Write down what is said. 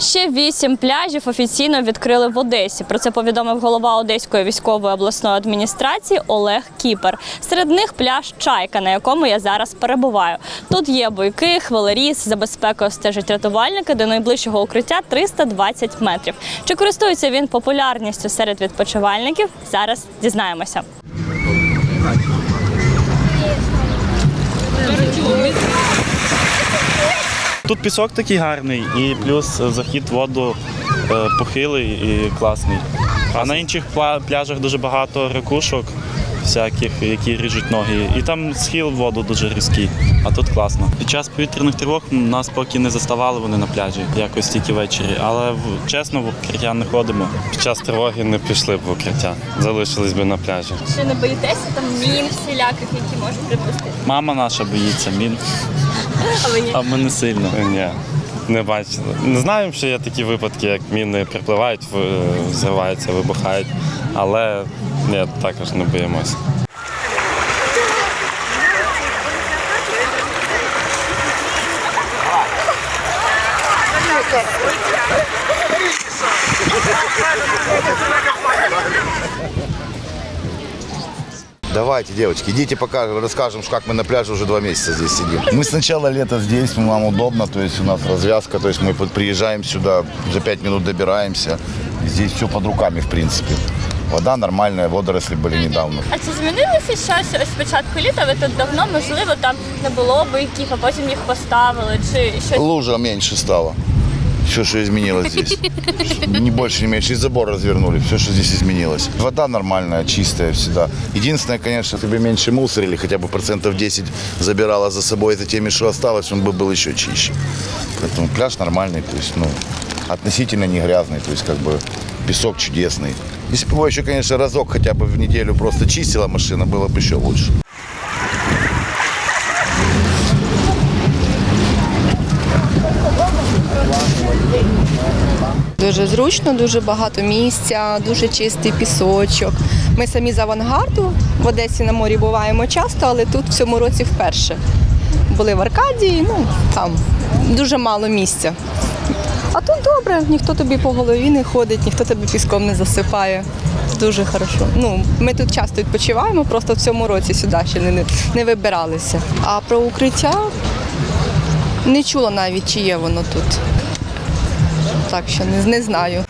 Ще вісім пляжів офіційно відкрили в Одесі. Про це повідомив голова Одеської військової обласної адміністрації Олег Кіпер. Серед них пляж Чайка, на якому я зараз перебуваю. Тут є бойки, хвилеріз, за безпекою стежать рятувальники. До найближчого укриття 320 метрів. Чи користується він популярністю серед відпочивальників? Зараз дізнаємося. Тут пісок такий гарний, і плюс е, захід в воду е, похилий і класний. А на інших пляжах дуже багато ракушок, всяких, які ріжуть ноги. І там схил в воду дуже різкий, а тут класно. Під час повітряних тривог нас поки не заставали вони на пляжі, якось тільки ввечері. Але чесно, в укриття не ходимо. Під час тривоги не пішли б в укриття, залишились би на пляжі. Чи не боїтеся там мін всіляких, які можуть припустити? Мама наша боїться мін, А ви ні? а ми не сильно. Ні, не бачили. Не знаємо, що є такі випадки, як міни припливають, взриваються, вибухають, але ні, також не боїмося. Давайте, девочки, идите покажем, расскажем, как мы на пляже уже два месяца здесь сидим. Мы с начала лета здесь, нам удобно, то есть у нас развязка, то есть мы под- приезжаем сюда, за пять минут добираемся. Здесь все под руками, в принципе. Вода нормальная, водоросли были недавно. А чи змінилося щось ось з початку літа? Ви тут давно, можливо, там не було бойків, а потім їх поставили, чи щось Лужа меньше стала. Все, что изменилось здесь. Не больше, не меньше. И забор развернули. Все, что здесь изменилось. Вода нормальная, чистая всегда. Единственное, конечно, бы меньше мусорили, хотя бы процентов 10 забирала за собой за теми, что осталось, он бы был еще чище. Поэтому пляж нормальный, то есть, ну, относительно не грязный, то есть, как бы, песок чудесный. Если бы его еще, конечно, разок хотя бы в неделю просто чистила машина, было бы еще лучше. Дуже зручно, дуже багато місця, дуже чистий пісочок. Ми самі з авангарду в Одесі на морі буваємо часто, але тут в цьому році вперше. Були в Аркадії, ну там дуже мало місця. А тут добре, ніхто тобі по голові не ходить, ніхто тебе піском не засипає. Дуже хорошо. Ну, ми тут часто відпочиваємо, просто в цьому році сюди ще не, не вибиралися. А про укриття не чула навіть, чи є воно тут. Так що не, не знаю.